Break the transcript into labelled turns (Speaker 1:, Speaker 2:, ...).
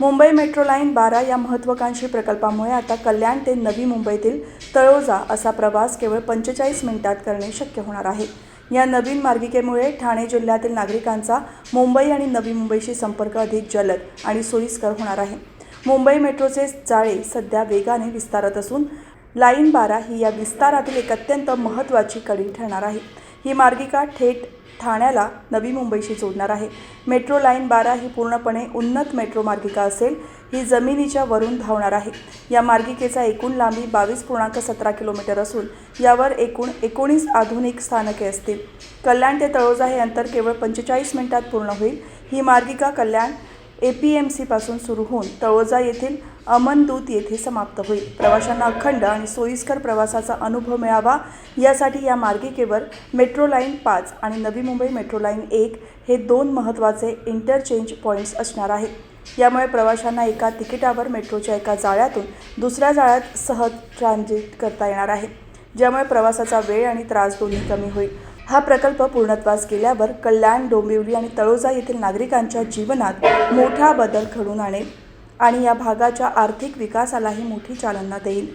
Speaker 1: Mumbai metro line बारा या महत्त्वाकांक्षी प्रकल्पामुळे आता कल्याण ते नवी मुंबईतील तळोजा असा प्रवास केवळ पंचेचाळीस मिनिटात करणे शक्य होणार आहे. या नवीन मार्गिकेमुळे ठाणे जिल्ह्यातील नागरिकांचा मुंबई आणि नवी मुंबईशी संपर्क अधिक जलद आणि सोयीस्कर होणार आहे. मुंबई मेट्रोचे जाळे सध्या वेगाने विस्तारत असून लाईन बारा ही या विस्तारातील एक अत्यंत महत्त्वाची कडी ठरणार आहे. ही मार्गिका थेट ठाण्याला नवी मुंबईशी जोडणार आहे. मेट्रो लाईन बारा ही पूर्णपणे उन्नत मेट्रो मार्गिका असेल ही जमिनीच्या वरून धावणार आहे. या मार्गिकेचा एकूण लांबी बावीस पूर्णांक सतरा किलोमीटर असून यावर एकूण एकोणीस आधुनिक स्थानके असतील. कल्याण ते तळोजा हे अंतर केवळ पंचेचाळीस मिनिटात पूर्ण होईल. ही मार्गिका कल्याण ए पी एम सीपासून सुरू होऊन तळोजा येथील अमन दूत येथे समाप्त होईल. प्रवाशांना अखंड आणि सोयीस्कर प्रवासाचा अनुभव मिळावा. यासाठी या मार्गिकेवर मेट्रो लाईन पाच आणि नवी मुंबई मेट्रो लाईन एक हे दोन महत्त्वाचे इंटरचेंज पॉईंट्स असणार आहेत यामुळे प्रवाशांना एका तिकिटावर मेट्रोच्या एका जाळ्यातून दुसऱ्या जाळ्यात सहज ट्रान्झिट करता येणार आहे. ज्यामुळे प्रवासाचा वेळ आणि त्रास दोन्ही कमी होईल. हा प्रकल्प पूर्णत्वास गेल्यावर कल्याण डोंबिवली आणि तळोजा येथील नागरिकांच्या जीवनात मोठा बदल घडून आणेल आणि या भागाच्या आर्थिक विकासालाही मोठी चालना देईल.